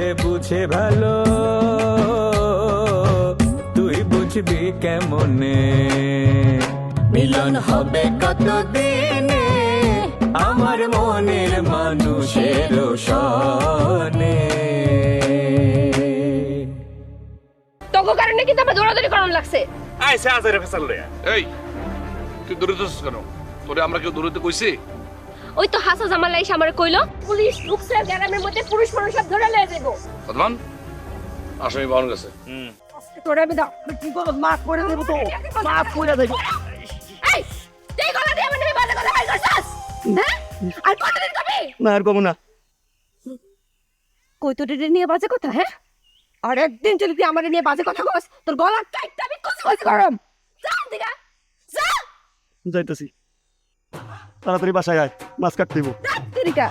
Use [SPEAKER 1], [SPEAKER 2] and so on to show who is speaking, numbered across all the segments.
[SPEAKER 1] সে বুঝে ভালো। তুই বুঝবি কেমনে? মিলন হবে কতদিনে? আমার মনের মানুষের সনে।
[SPEAKER 2] তোকে কারণে কিন্তু আমার দৌড়াদৌড়ি করানো লাগছে।
[SPEAKER 3] আইসে আজারে ফেসাল লইয়া
[SPEAKER 4] এই তুই দৌড়িতেছিস কেন? তোরে আমরা কেউ দৌড়িতে কইছি?
[SPEAKER 2] ওই তো হাসা জামাল এসে আমার কইলো পুলিশ ঢুকছে গ্রামের মধ্যে পুরুষ মানুষ সব ধরে লয়ে যাব
[SPEAKER 4] বদমান আসামি পাওয়া গেছে
[SPEAKER 2] তোরে আমি দাও কি করব মাফ করে দেব তো মাফ করে দেব। এই তুই গলা দিয়ে আমার বাজে কথা বাই করছাস হ্যাঁ? আর কতদিন কবি
[SPEAKER 1] না আর কমু না।
[SPEAKER 2] কই তোর এটা নিয়ে বাজে কথা হ্যাঁ? আর একদিন যদি তুই আমার নিয়ে বাজে কথা কস তোর গলা টাইটটা আমি কষি কষি গরম যা দিগা যা!
[SPEAKER 5] যাইতেছি। তাড়াতাড়ি বাসায় আয় মাছ কাটতে দিব
[SPEAKER 2] দিগা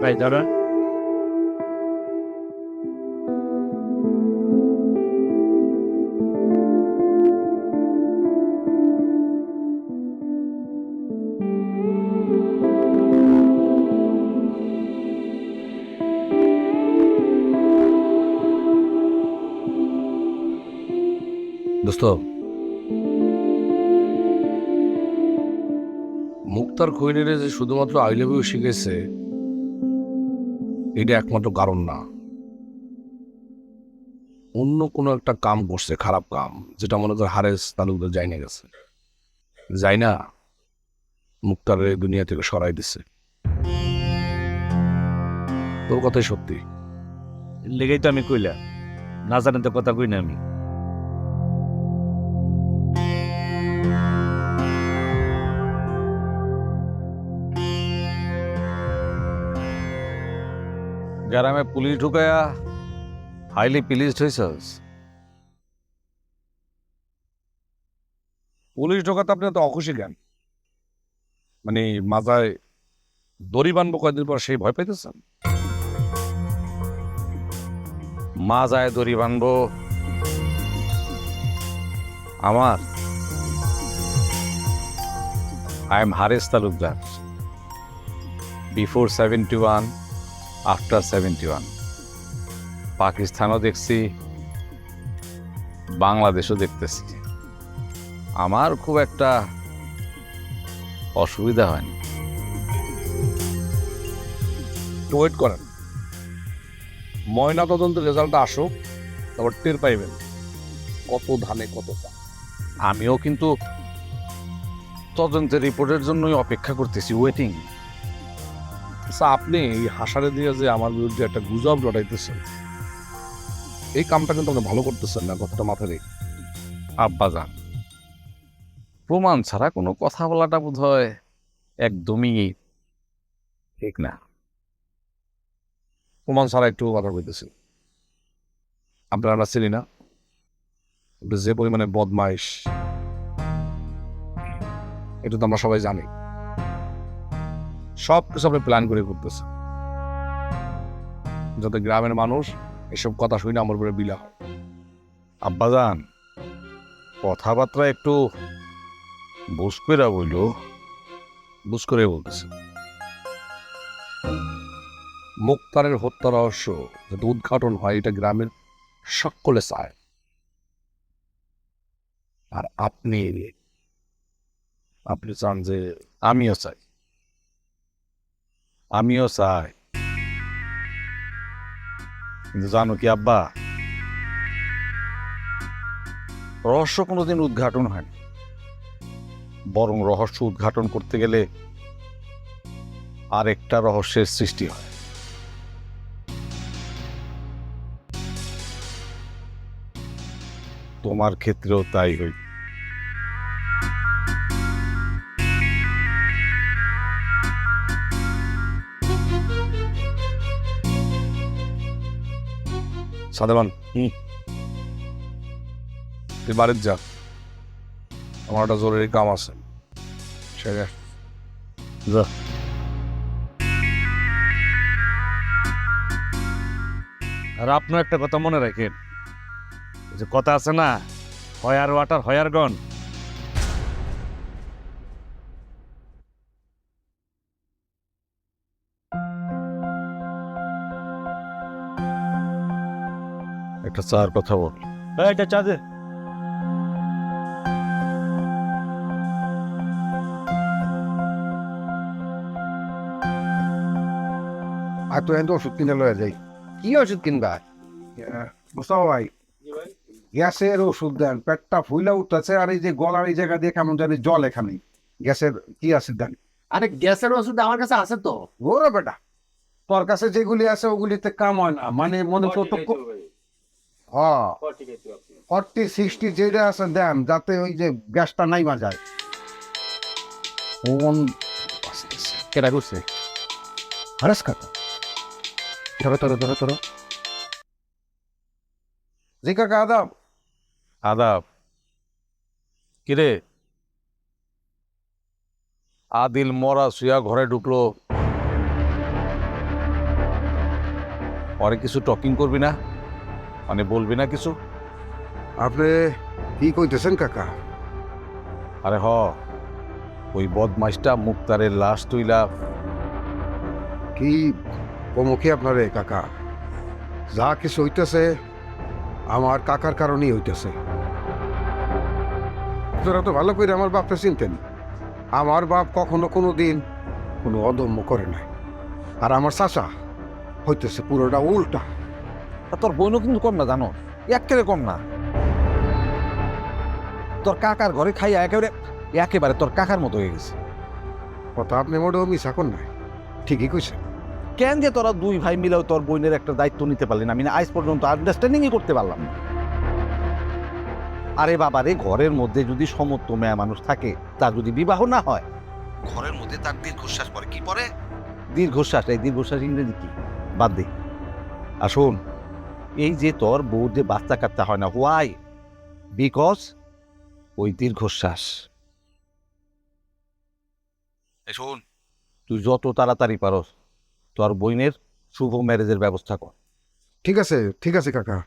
[SPEAKER 5] ভাই দাঁড়া
[SPEAKER 4] দোস্ত। মুক্তার খৈনিরে যে শুধুমাত্র আই লাভ ইউ শিখেছে, এটা একমাত্র কারণ না। অন্য কোনো একটা কাম করছে, খারাপ কাম, যেটা মনে কর হারেস তালুকদার যাই না গেছে। যাই না মুক্তার দুনিয়া থেকে সরাই দিছে। তোর কথাই সত্যি।
[SPEAKER 3] লেগেই তো আমি কইলা না জানেন তো কথা কই না আমি। গ্রামে পুলিশ ঢুকায়া হাইলি প্লিজড হয়েছস
[SPEAKER 4] পুলিশ ঢোকাতে আপনি তো অখুশি জ্ঞান। মানে মাথায় দড়ি বানবো কয়েকদিন পর সেই ভয় পাইতেছেন?
[SPEAKER 3] মা যায় দড়ি বানবো। আমার I am Hares Talukdar before seventy one after seventy one পাকিস্তানও দেখছি বাংলাদেশও দেখতেছি আমার খুব একটা অসুবিধা হয়নি।
[SPEAKER 4] ওয়েট করেন। ময়না তদন্তের রেজাল্টটা আসুক তারপর টের পাইবেন কত ধানে কত।
[SPEAKER 3] আমিও কিন্তু তদন্তের রিপোর্টের জন্যই অপেক্ষা করতেছি ওয়েটিং
[SPEAKER 4] আচ্ছা আপনি এই হাসারে দিয়ে যে আমার বিরুদ্ধে একটা গুজব রটাইতেছেন এই কামটা কিন্তু আপনি ভালো করতেছেন না কথাটা মাথায় রেখে।
[SPEAKER 3] আব্বাজান প্রমাণ ছাড়া কোনো কথা বলাটা বোধ হয় একদমই ঠিক না।
[SPEAKER 4] প্রমাণ ছাড়া একটু কথা কইতেছি। আপনারা আমরা চিনি না? যে পরিমাণে বদমাইশ। এটা তো আমরা সবাই জানি। সব কিছু আপনি প্ল্যান করে করতেছেন। যাতে গ্রামের মানুষ এসব কথা শুনে আমার উপরে বিলা হয়।
[SPEAKER 3] আব্বাজান কথাবার্তা একটু বুঝ করে বইল।
[SPEAKER 4] বুঝ করে বলতেছে। মুক্তারের হত্যা রহস্য যাতে উদ্ঘাটন হয় এটা গ্রামের সকলে চায়। আর আপনি আপনি চান যে
[SPEAKER 3] আমিও চাই। আমিও চাই। কিন্তু জানো কি আব্বা? রহস্য কোনোদিন উদ্ঘাটন হয়নি। বরং রহস্য উদ্ঘাটন করতে গেলে আরেকটা রহস্যের সৃষ্টি হয়। তোমার ক্ষেত্রেও তাই হইত
[SPEAKER 4] সাদেমান
[SPEAKER 3] হুম।
[SPEAKER 4] তুই বাড়ির যা। আমার একটা জরুরি কাম আছে। সেটা
[SPEAKER 3] যা। আর আপনার একটা কথা মনে রাখেন। যে কথা আছে না হয়ার ওয়াটার হয়ার গন। একটা চার কথা বল।
[SPEAKER 6] এটা চা দে।
[SPEAKER 7] আর তো এত ওষুধ কিনে লয়ে যাই। কি ওষুধ কিনবা? বুঝতে ভাই গ্যাসের ওষুধ দেন পেটটা ফুইলা উঠতেছে আর এই যে গলার এই জায়গা দিয়ে কেমন জানি জল এখানে। গ্যাসের কি আছে দেন?
[SPEAKER 5] আরে গ্যাসের ওষুধ আমার কাছে আছে তো।
[SPEAKER 7] ওরে বেটা তোর কাছে যেগুলি আছে ওগুলিতে কাম হয় না। মানে মনে করতো হ্যাঁ ফর্টি সিক্সটি যেটা আছে দেন যাতে ওই যে গ্যাসটা নাইমা যায় কোন
[SPEAKER 5] কেটা করছে?
[SPEAKER 7] হরেস কাকা। ধরো ধরো ধরো ধরো। জি কাকা আদাব।
[SPEAKER 3] আদাব। কিরে? আদিল মরা শুয়া ঘরে ঢুকলো। পরে কিছু টকিং করবি না? মানে বলবি না কিছু?
[SPEAKER 7] আপনি কি কইতেছেন কাকা?
[SPEAKER 3] আরে হ ওই বদমাইশটা মুক্তারের লাশ তুইলা
[SPEAKER 7] কি কমুখী আপনারে কাকা? যা কিছু হইতেছে আমার কাকার কারণেই হইতেছে। তোরা তো ভালো করে আমার বাপটা চিনতেন। আমার বাপ কখনো কোনো দিন কোনো অদম্য করে নাই। আর আমার চাচা হইতেছে পুরোটা উল্টা।
[SPEAKER 3] তা তোর বোনও কিন্তু কম না জানো? একেবারে কম না। তোর কাকার ঘরে খাইয়া একেবারে একেবারে তোর কাকার মতো হয়ে গেছে।
[SPEAKER 7] কথা আপনি মোটেও মিশা কর নাই। ঠিকই কইছেন।
[SPEAKER 3] কেন যে তোরা দুই ভাই মিলেও তোর বোনের একটা দায়িত্ব নিতে পারলি না? আমি না আজ পর্যন্ত আন্ডারস্ট্যান্ডিংই করতে পারলাম না। আরে বাবা রে ঘরের মধ্যে যদি সমত্ব মেয়া মানুষ থাকে তার যদি বিবাহ না হয়? ঘরের মধ্যে তার দীর্ঘশ্বাস পরে কি পরে দীর্ঘশ্বাস এই দীর্ঘশ্বাস ইংরেজি কি? বাদ দে। আসুন। এই যে তোর বউ যে বাচ্চা কাচ্চা হয় না হোয়াই বিকজ ওই দীর্ঘশ্বাস। শোন। তুই যত তাড়াতাড়ি পারস তোর বইনের শুভ ম্যারেজের ব্যবস্থা কর।
[SPEAKER 7] ঠিক আছে ঠিক আছে কাকা।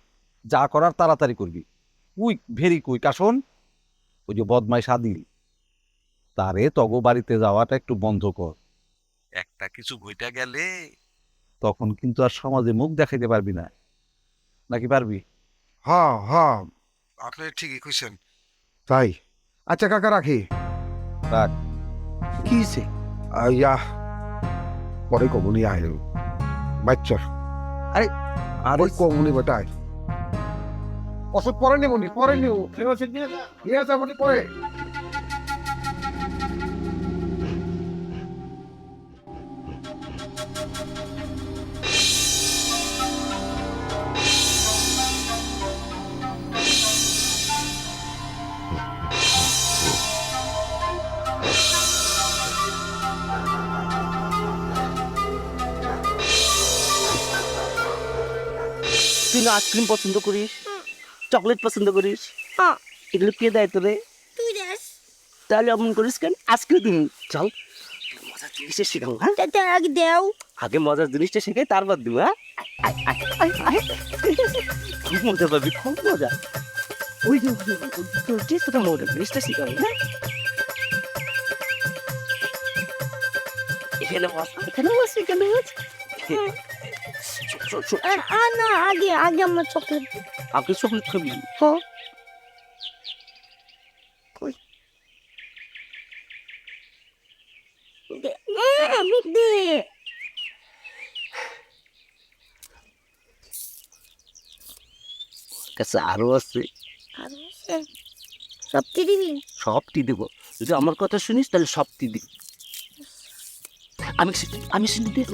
[SPEAKER 3] যা করার তাড়াতাড়ি করবি। কুইক ভেরি কুইক আসুন ওই যে বদমাই সাদিল তারে তগো বাড়িতে যাওয়াটা একটু বন্ধ কর। একটা কিছু ঘইটা গেলে তখন কিন্তু আর সমাজে মুখ দেখাইতে পারবি না। নাকি পারবি?
[SPEAKER 7] হ্যাঁ হ্যাঁ। আপনি ঠিকই কইছেন তাই? আচ্ছা কাকা রাখি।
[SPEAKER 3] রাখ।
[SPEAKER 7] কি হইছে? আইয়া পরে কমুনি আয় বাচ্চার।
[SPEAKER 3] আরে,
[SPEAKER 7] আরে কমুনি বেটায়। ওষুধ পরে নেবনি পরে নিও নিয়ে যাবনি পরে।
[SPEAKER 8] তুই না আইসক্রিম পছন্দ করিস? চকলেট পছন্দ করিস। এগুলো কে দেয় তোরে?
[SPEAKER 9] তুই
[SPEAKER 8] তাহলে অমন করিস কেন? আজকে দিন। চল। মজার জিনিসটা শেখাও হ্যাঁ?
[SPEAKER 9] আগে দেও।
[SPEAKER 8] আগে মজার জিনিসটা শেখাই তারপর দিব হ্যাঁ। খুব মজা পাবি খুব মজা। ওই যে তোর মজার জিনিসটা শেখাবি হ্যাঁ? এখানে বস এখানে বস এখানে বস।
[SPEAKER 9] না আগে আগে আমার চকলেট
[SPEAKER 8] আগে চকলেট খাবি?
[SPEAKER 9] হ্যাঁ
[SPEAKER 8] কাছে আরও আছে?
[SPEAKER 9] সবটি দিবি?
[SPEAKER 8] সবটি দেবো। যদি আমার কথা শুনিস তাহলে সবটি দিই আমি আমি শুনি দিই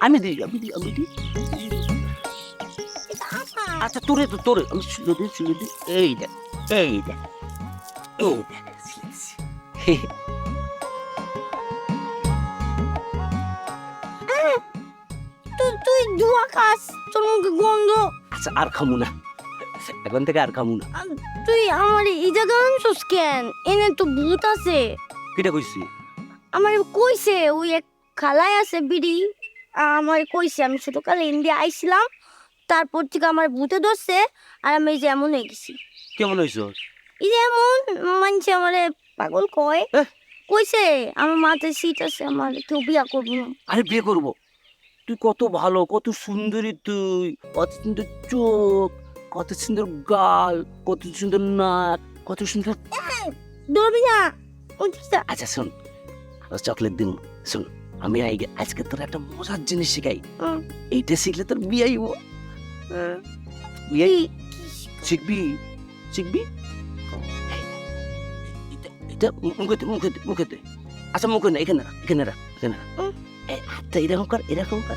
[SPEAKER 8] আমি দিই আমি দিই আমি দিই আচ্ছা তোরে তো তোরে আমি শুনে দিই শুনে দিই এই দেখ এই দেখ এই দেখ
[SPEAKER 9] তুই ধোয়া খাস তোর মুখে গন্ধ
[SPEAKER 8] আচ্ছা আর খামু না এখন থেকে আর খামু না
[SPEAKER 9] তুই আমার এই জায়গা আনছস কেন এনে তো ভূত আছে
[SPEAKER 8] কিটা কইছি
[SPEAKER 9] আমার কইছে ওই এক খালাই আছে বিড়ি। আমার কইছে আমি ছোটকালে ইন্ডিয়া আইছিলাম তারপর থেকে আমার ভূতে ধরছে আর আমি এই যে এমন হয়ে গেছি।
[SPEAKER 8] কেমন হইছো?
[SPEAKER 9] এই যে এমন মানছে আমারে পাগল কয়। কইছে আমার মাথায় সিট আছে আমার কেউ বিয়া করব না।
[SPEAKER 8] আরে বিয়ে করব? তুই কত ভালো কত সুন্দরী তুই। কত সুন্দর চোখ কত সুন্দর গাল কত সুন্দর নাক কত সুন্দর
[SPEAKER 9] ধরবি না।
[SPEAKER 8] আচ্ছা শোন চকলেট দিন শোন। আমি আজকে তোর একটা মজার জিনিস শিখাই। এইটা শিখলে তোর বিয়ে আইব বিয়ে শিখবি? শিখবি? এটা- মুখেতে মুখেতে মুখেতে। আচ্ছা মুখে না এখানে রাখ, এখানে রাখ, এখানে রাখ। এই হাতটা এরকম কর এরকম কর।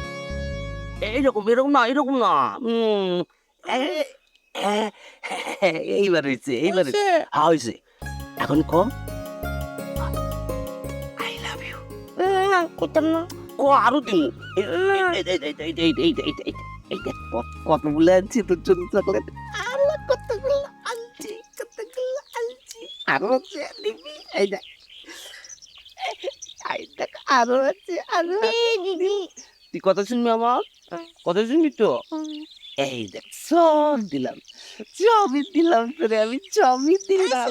[SPEAKER 8] এইরকম এরকম না এরকম না। উম, এ- এ- এইবার হয়েছে এইবার হয়েছে। হ্যাঁ হয়েছে এখন কম
[SPEAKER 9] না করতাম না
[SPEAKER 8] ও আরও দিন কতগুলো আনছি তোর জন্য চকলেট আরও কতগুলো আনছি কতগুলো আনছি আরও আছে দিবি এই দেখ এই দেখ আরও আছে
[SPEAKER 9] আরও দিবি
[SPEAKER 8] তুই কথা শুনবি আমার কথা শুনবি তো এই দেখ সব দিলাম সবই দিলাম তোরে আমি সবই দিলাম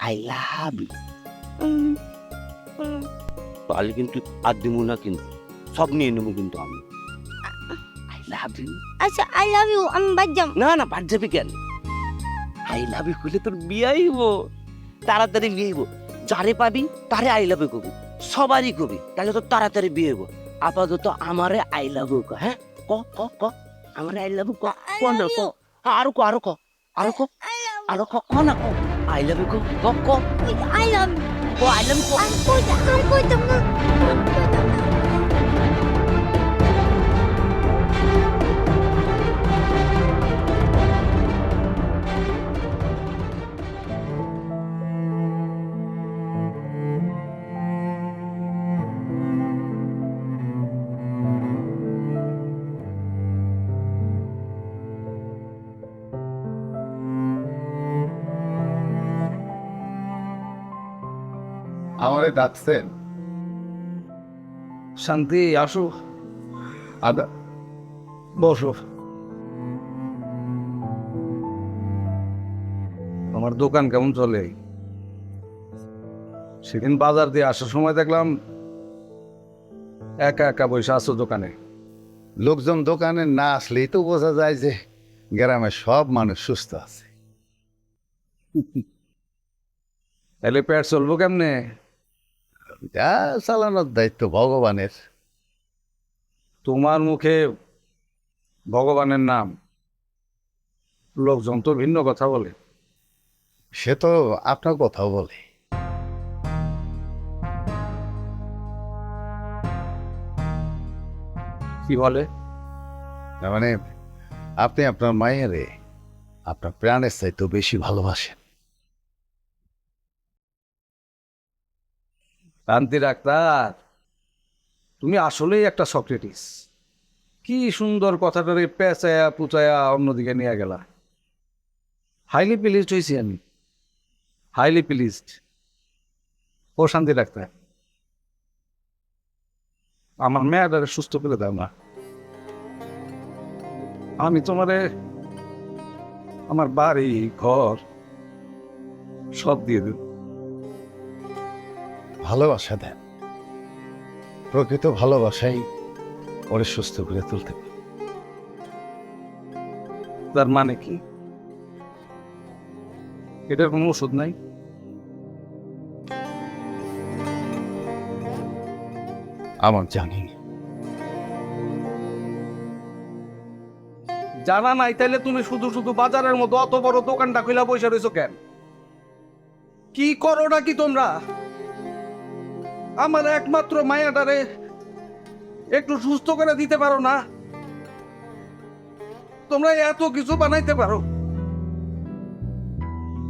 [SPEAKER 8] আই লাভ ইউ তাহলে কিন্তু আর দিব না কিন্তু। সব নিয়ে নেব কিন্তু আমি। আই লাভ ইউ
[SPEAKER 9] আচ্ছা আই লাভ ইউ আমি বাদ যাম
[SPEAKER 8] না না বাদ যাবি কেন? আই লাভ ইউ করলে তোর বিয়ে আইব তাড়াতাড়ি বিয়ে হইব যারে পাবি তারে আই লাভ ইউ কবি। সবারই কবি তাহলে তো তাড়াতাড়ি বিয়ে হইব আপাতত আমারে আই লাভ ইউ ক হ্যাঁ? ক ক ক। আমারে আই লাভ ইউ ক ক না ক। আরও ক আরও ক আরও ক আরও ক ক না ক। আই লাভ ইউ ক ক ক।
[SPEAKER 9] আই লাভ
[SPEAKER 8] ক po, alam ko.
[SPEAKER 9] Ang kuda, ang kuda mo. Ang kuda mo.
[SPEAKER 7] আমারে ডাকছেন
[SPEAKER 3] শান্তি আসো।
[SPEAKER 7] আদা
[SPEAKER 3] বসো। আমার দোকান কেমন চলে? সেদিন বাজার দিয়ে আসার সময় দেখলাম একা একা বসে আছো দোকানে।
[SPEAKER 10] লোকজন দোকানে না আসলেই তো বোঝা যায় যে গ্রামে সব মানুষ সুস্থ আছে।
[SPEAKER 3] তাহলে পেট চলবো কেমনে?
[SPEAKER 10] যা চালানোর দায়িত্ব ভগবানের।
[SPEAKER 3] তোমার মুখে ভগবানের নাম। লোকজন তো ভিন্ন কথা বলে।
[SPEAKER 10] সে তো আপনার কথাও বলে।
[SPEAKER 3] কি বলে?
[SPEAKER 10] মানে আপনি আপনার মায়েরে আপনার প্রাণের চাইতেও বেশি ভালোবাসেন।
[SPEAKER 3] শান্তি ডাক্তার, তুমি আসলেই একটা সক্রেটিস। কি সুন্দর কথাটারে পেঁচায়া পুচায়া অন্যদিকে নিয়ে গেলা। হাইলি প্লিজড হয়েছি আমি। হাইলি প্লিজড ও শান্তি ডাক্তার। আমার মেয়েটারে সুস্থ করে দাও না। আমি তোমারে আমার বাড়ি, ঘর সব দিয়ে দেব।
[SPEAKER 10] ভালোবাসা দেন। প্রকৃত ভালোবাসাই ওরে সুস্থ করে তুলতে পারে।
[SPEAKER 3] তার মানে কি? এটার কোনো ওষুধ নাই?
[SPEAKER 10] আমার জানি।
[SPEAKER 3] জানা নাই তাইলে তুমি শুধু শুধু বাজারের মতো অত বড় দোকানটা খুলে বসে রয়েছো কেন? কি করো নাকি তোমরা? আমার একমাত্র মায়াটারে একটু সুস্থ করে দিতে পারো না। তোমরা এত কিছু বানাইতে পারো।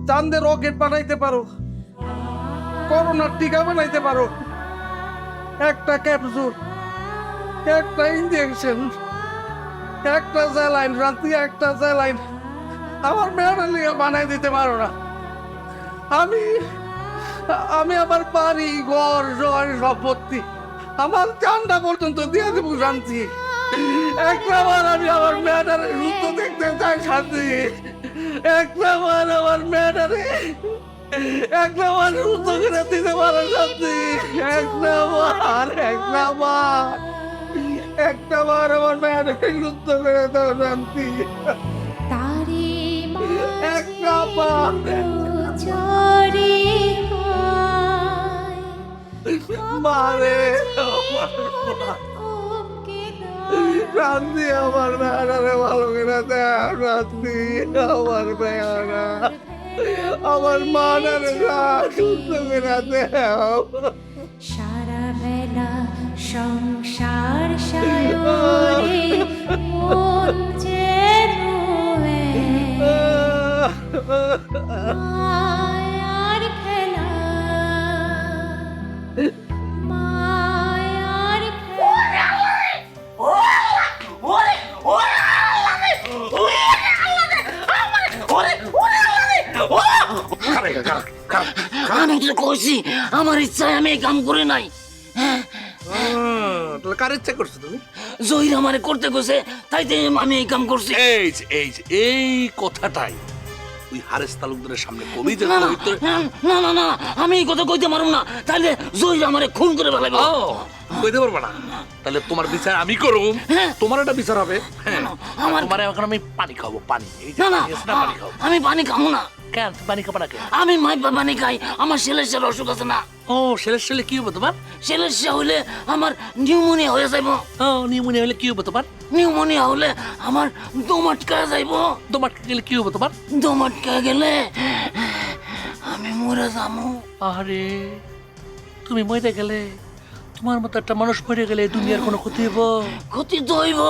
[SPEAKER 11] চান্দে রকেট বানাইতে পারো। করোনার টিকা বানাইতে পারো। একটা ক্যাপসুল, একটা ইঞ্জেকশন একটা স্যালাইন রাত্রি একটা স্যালাইন আমার মেয়ের নিয়ে বানাই দিতে পারো না। আমি আমি আমার বাড়ি ঘর জয় সম্পত্তি। আমার চান্দা পর্যন্ত দিয়ে দেবো শান্তি। একটা বার আমি আমার মেয়েটারে সুস্থ দেখতে চাই শান্তি। একটা বার আমার মেয়েটারে একটা বার সুস্থ করে দিতে পারো শান্তি। একটা বার একটা বার একটা বার আমার মেয়েটাকে সুস্থ করে দাও শান্তি।
[SPEAKER 12] তারে
[SPEAKER 11] একটা বার
[SPEAKER 12] চরে
[SPEAKER 11] মারে মা। আমার মেয়েটারে ভালো করে শান্তি আমার মেয়েরা আমার মানারে সুস্থ করে দেও
[SPEAKER 12] সারা বেলা সংসার সায়রে
[SPEAKER 13] ইচ্ছায় আমি এই কাম করে নাই।
[SPEAKER 4] তাহলে কার ইচ্ছা করছ তুমি?
[SPEAKER 13] জহির আমারে করতে কইছে তাই আমি এই কাম করছি।
[SPEAKER 4] এই এই এই কথাটাই ওই হারেস তালুকদারের সামনে কবি
[SPEAKER 13] না না, না আমি এই কথা কইতে পারুম না। তাইলে জহির আমারে খুন করে ফেলাইব।
[SPEAKER 4] ও কইতে পারবা না। তাহলে তোমার বিচার আমি করুম
[SPEAKER 13] হ্যাঁ।
[SPEAKER 4] তোমার একটা বিচার হবে। হ্যাঁ
[SPEAKER 13] আমার-
[SPEAKER 4] তোমার এখন আমি পানি খাব পানি। এই
[SPEAKER 13] না না আমি পানি খাব না।
[SPEAKER 4] কেন? পানি খাব না কেন
[SPEAKER 13] আমি মাইপা পানি খাই আমার ছেলের অসুখ আছে না।
[SPEAKER 4] ও ছেলে কি হবে তোমার?
[SPEAKER 13] ছেলের হইলে আমার নিউমোনিয়া হয়ে যাইব।
[SPEAKER 4] ও নিউমোনিয়া হলে কি হবে তোমার?
[SPEAKER 13] নিউমোনিয়া হলে আমার দমাটকা যাইব।
[SPEAKER 4] তোমার গেলে কি হবে তোমার?
[SPEAKER 13] দমাটকা গেলে আমি মরে যাব।
[SPEAKER 4] আরে তুমি মরে গেলে তোমার মতো একটা মানুষ মরে গেলে দুনিয়ার কোনো ক্ষতি হইব?
[SPEAKER 13] ক্ষতি তো হইব।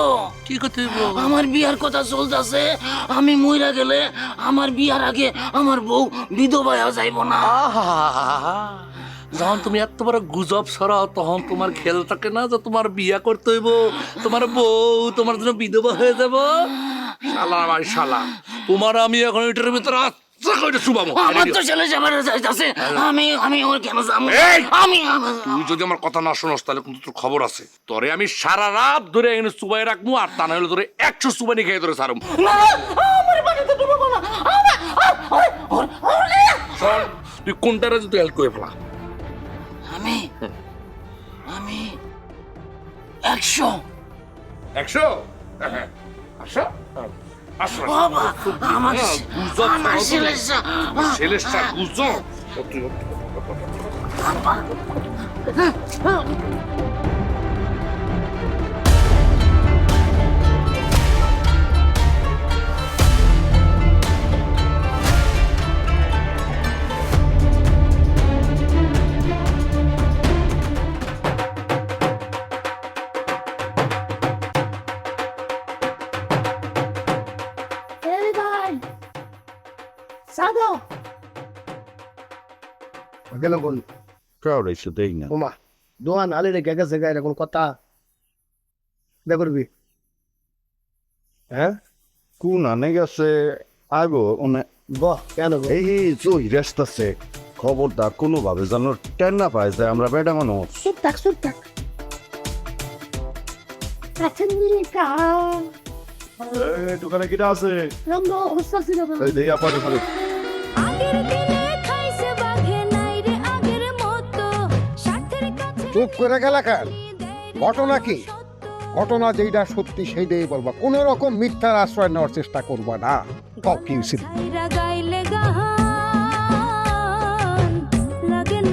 [SPEAKER 4] কি ক্ষতি হইব?
[SPEAKER 13] আমার বিয়ার কথা চলতেছে আমি মইরা গেলে আমার বিয়ার আগে আমার বউ বিধবা হয়ে যাইব না!
[SPEAKER 4] যখন তুমি এত বড় গুজব ছড়াও তখন তোমার খেল থাকে না যে তোমার বিয়া করতে হইব? তোমার বউ তোমার জন্য বিধবা হয়ে যাব? শালা আমার শালা। তোমার আমি এখন ওইটার ভিতরে করে শুভাবো
[SPEAKER 13] আমার তো ছেলে যাবার যাইতাছে আমি আমি ওর কেন আমি
[SPEAKER 4] তুই যদি আমার কথা না শোনস তাহলে কিন্তু তোর খবর আছে। তোরে আমি সারা রাত ধরে এখানে সুবাই রাখব আর তা না হলে একশো সুবানি খেয়ে ধরে সারম তুই কোনটারে যদি হেল্প করে ফেলা?
[SPEAKER 13] আমি আমি একশো।
[SPEAKER 4] একশো? আসো।
[SPEAKER 13] বাবা আমার
[SPEAKER 4] গুজব
[SPEAKER 13] আমার
[SPEAKER 4] ছড়াও
[SPEAKER 13] ছেলে
[SPEAKER 4] তুমি। ছেলের সাথে গুজব
[SPEAKER 14] গেল কোন
[SPEAKER 15] কাউর এসে দেই না
[SPEAKER 14] ওমা দোয়ান আলে রে গেছে গায়ে এরকম কথা দে করবি হ্যাঁ
[SPEAKER 15] কোন আনে গেছে আগো মানে
[SPEAKER 14] বাহ কেন গো?
[SPEAKER 15] এই জই রেস্তাছে খবরদার কোনোভাবে যেন টেন না পায় যে আমরা বেটা মানুষ
[SPEAKER 5] চুপ থাক চুপ থাক
[SPEAKER 7] দোকানে কিটা আছে
[SPEAKER 5] রঙ্গ হস্তা ছিল
[SPEAKER 7] এই দেই আপা
[SPEAKER 11] চুপ করে গেলা কেন? ঘটনা কি? ঘটনা যেইটা সত্যি সেইটাই বলবা। কোন রকম মিথ্যার আশ্রয় নেওয়ার চেষ্টা করবা না। কথা কি হইছিল?
[SPEAKER 12] ছাইরা গাইলে না
[SPEAKER 11] কেন?